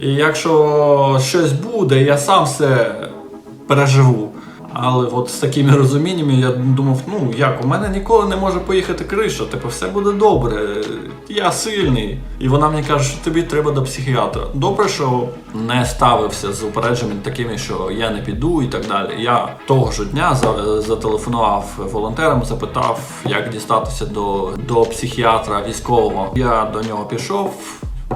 І якщо щось буде, я сам все переживу. Але от з такими розуміннями я думав, ну як, у мене ніколи не може поїхати криша, типу, все буде добре, я сильний. І вона мені каже, що тобі треба до психіатра. Добре, що не ставився з упередженнями такими, що я не піду і так далі. Я того ж дня за- зателефонував волонтерам, запитав, як дістатися до, до психіатра військового. Я до нього пішов.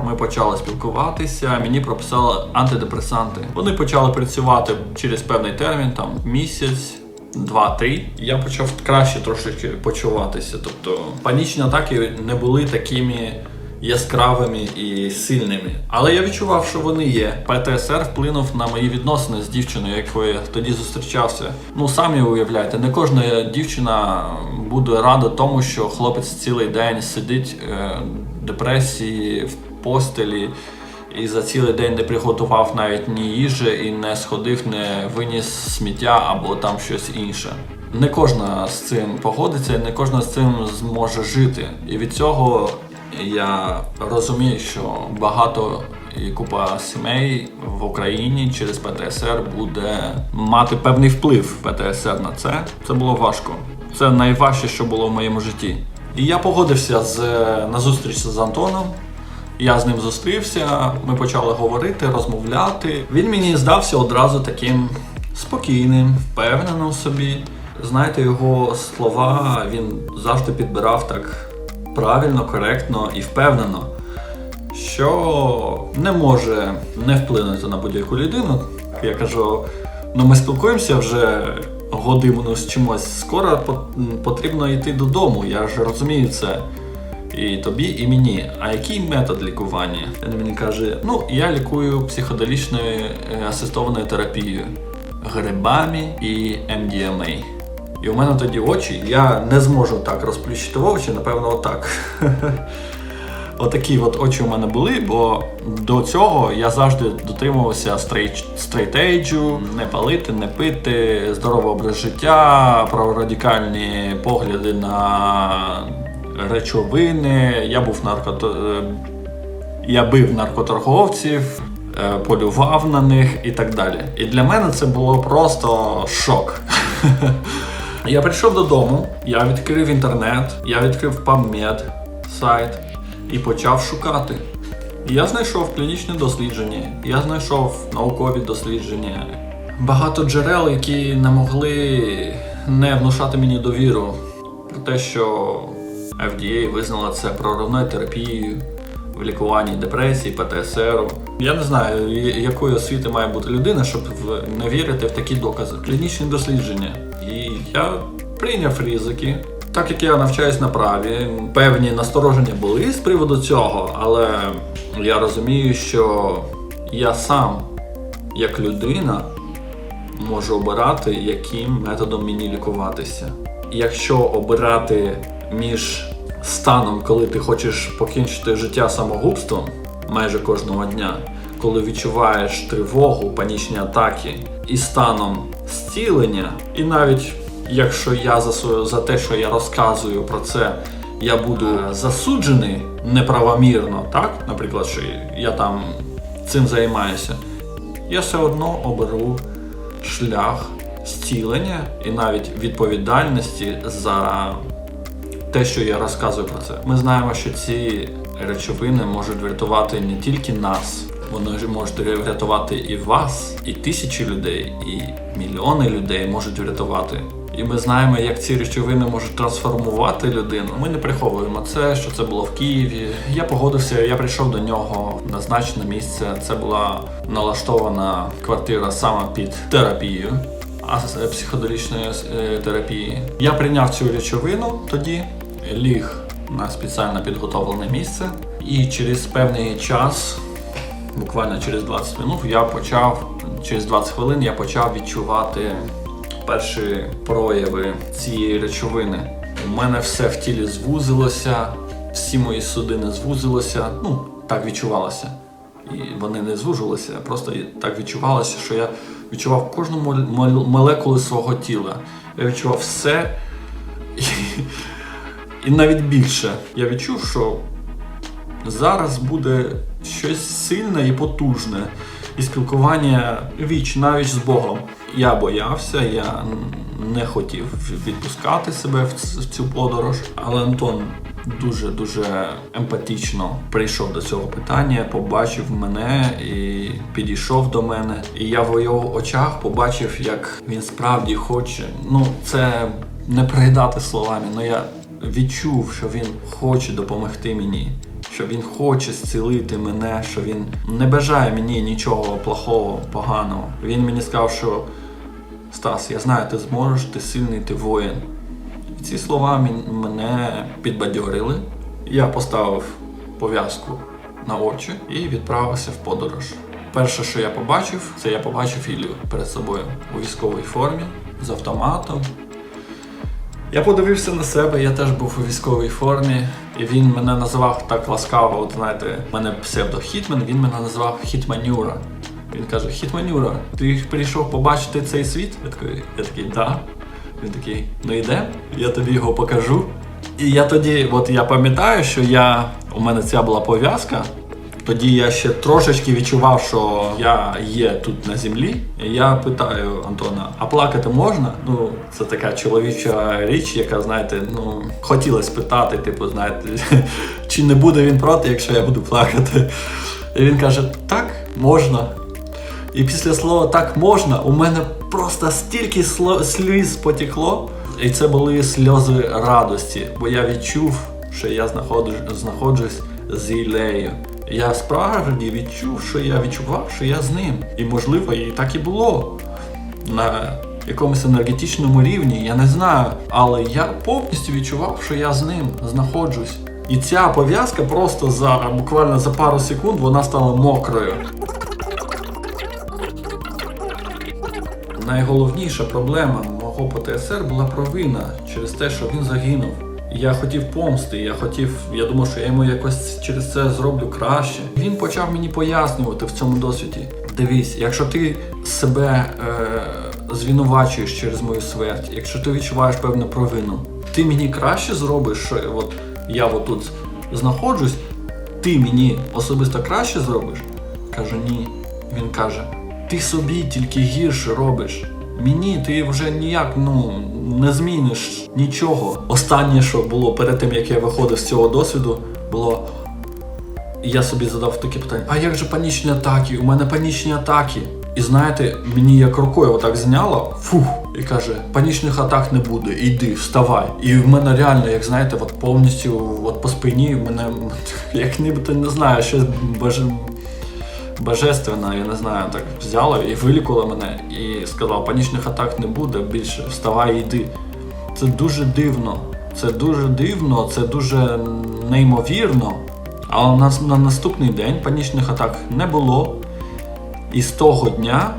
Ми почали спілкуватися, мені прописали антидепресанти. Вони почали працювати через певний термін, там місяць. Два-три, я почав краще трошечки почуватися. Тобто панічні атаки не були такими яскравими і сильними. Але я відчував, що вони є. ПТСР вплинув на мої відносини з дівчиною, якою я тоді зустрічався. Ну самі уявляєте, не кожна дівчина буде рада тому, що хлопець цілий день сидить е, в депресії постелі. І за цілий день не приготував навіть ні їжі і не сходив, не виніс сміття або там щось інше. Не кожна з цим погодиться, не кожна з цим зможе жити. І від цього я розумію, що багато і купа сімей в Україні через ПТСР буде мати певний вплив ПТСР на це. Це було важко. Це найважче, що було в моєму житті. І я погодився з, на зустріч з Антоном. Я з ним зустрівся, ми почали говорити, розмовляти. Він мені здався одразу таким спокійним, впевненим собі. Знаєте, його слова він завжди підбирав так правильно, коректно і впевнено, що не може не вплинути на будь-яку людину. Я кажу: ну ми спілкуємося вже годину з чимось. Скоро потрібно йти додому. Я ж розумію це. І тобі, і мені. А який метод лікування? Він мені каже: ну, я лікую психоделічною е, асистованою терапією, грибами і MDMA. І у мене тоді очі, я не зможу так розплющити очі, напевно, отак. Отакі от очі у мене були, бо до цього я завжди дотримувався стрейт, стрейтейджу, не палити, не пити, здоровий образ життя, праворадикальні погляди на речовини. Я був наркото... е, я бив наркоторговців, е, полював на них і так далі. І для мене це було просто шок. Я прийшов додому, я відкрив інтернет, я відкрив PubMed сайт і почав шукати. Я знайшов клінічне дослідження, я знайшов наукові дослідження, багато джерел, які не могли не внушати мені довіру про те, що FDA визнала це проривною терапією в лікуванні депресії, ПТСР. Я не знаю, якої освіти має бути людина, щоб не вірити в такі докази. Клінічні дослідження. І я прийняв ризики. Так як я навчаюсь на праві, певні настороження були з приводу цього, але я розумію, що я сам, як людина, можу обирати, яким методом мені лікуватися. Якщо обирати між станом, коли ти хочеш покінчити життя самогубством майже кожного дня, коли відчуваєш тривогу, панічні атаки, і станом зцілення, і навіть якщо я за, за те, що я розказую про це, я буду засуджений неправомірно, так? Наприклад, що я там цим займаюся, я все одно оберу шлях зцілення і навіть відповідальності за те, що я розказую про це. Ми знаємо, що ці речовини можуть врятувати не тільки нас, вони ж можуть врятувати і вас, і тисячі людей, і мільйони людей можуть врятувати. І ми знаємо, як ці речовини можуть трансформувати людину. Ми не приховуємо це, що це було в Києві. Я погодився, я прийшов до нього в назначене місце. Це була налаштована квартира саме під терапію а е, психоделічної е, терапії. Я прийняв цю речовину тоді, ліг на спеціально підготовлене місце, і через певний час, буквально через 20 хвилин, я почав, через 20 хвилин я почав відчувати перші прояви цієї речовини. У мене все в тілі звузилося, всі мої судини звузилося, ну, так відчувалося. І вони не звужувалися, просто так відчувалося, що я відчував кожну мол- мол- молекулу свого тіла. Я відчував все і, навіть більше. Я відчув, що зараз буде щось сильне і потужне. І спілкування віч навіть з Богом. Я боявся, я не хотів відпускати себе в цю подорож, але Антон дуже дуже емпатично прийшов до цього питання, побачив мене і підійшов до мене. І я в його очах побачив, як він справді хоче. Ну, це не передати словами, але я відчув, що він хоче допомогти мені. Що він хоче зцілити мене, що він не бажає мені нічого плохого, поганого. Він мені сказав, що Стас, я знаю, ти зможеш, ти сильний, ти воїн. І ці слова мене підбадьорили. Я поставив пов'язку на очі і відправився в подорож. Перше, що я побачив, це я побачив Ілію перед собою у військовій формі з автоматом. Я подивився на себе, я теж був у військовій формі, і він мене називав так ласкаво. От знаєте, мене псевдо Хітмен, він мене називав Хітманюра. Він каже: Хітманюра, ти прийшов побачити цей світ? Я такий, я такий, да. Він такий, ну йде, я тобі його покажу. І я тоді, от я пам'ятаю, що я у мене ця була пов'язка. Тоді я ще трошечки відчував, що я є тут на землі. Я питаю Антона: а плакати можна? Ну, це така чоловіча річ, яка, знаєте, ну хотілося питати, типу, знаєте, чи не буде він проти, якщо я буду плакати. І він каже: так, можна. І після слова так можна, у мене просто стільки сліз потекло. І це були сльози радості, бо я відчув, що я знаходжу- знаходжусь з Ілею. Я справді відчув, що я відчував, що я з ним. І можливо, і так і було. На якомусь енергетичному рівні, я не знаю, але я повністю відчував, що я з ним знаходжусь. І ця пов'язка просто за буквально за пару секунд вона стала мокрою. Найголовніша проблема мого ПТСР була провина через те, що він загинув. Я хотів помсти, я хотів, я думав, що я йому якось через це зроблю краще. Він почав мені пояснювати в цьому досвіді. Дивись, якщо ти себе е, звинувачуєш через мою смерть, якщо ти відчуваєш певну провину, ти мені краще зробиш, що от я отут знаходжусь, ти мені особисто краще зробиш? Каже, ні. Він каже: ти собі тільки гірше робиш. Мені ти вже ніяк ну не зміниш нічого. Останнє, що було перед тим, як я виходив з цього досвіду, було. Я собі задав таке питання: а як же панічні атаки? У мене панічні атаки. І знаєте, мені як рукою отак зняло, фух, і каже: панічних атак не буде, іди, вставай. І в мене реально, як знаєте, от повністю от по спині в мене як нібито не знаю, щось боже, божественна, я не знаю, так взяла і вилікувала мене і сказала, панічних атак не буде більше, вставай і йди. Це дуже дивно. Це дуже дивно, це дуже неймовірно. Але на, на наступний день панічних атак не було. І з того дня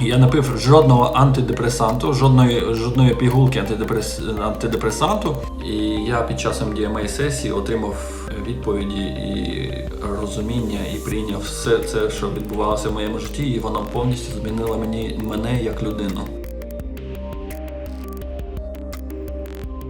я не пив жодного антидепресанту, жодної, жодної пігулки антидепрес, антидепресанту. І я під час MDMA сесії отримав відповіді і розуміння, і прийняв все це, що відбувалося в моєму житті, і воно повністю змінило мені мене як людину.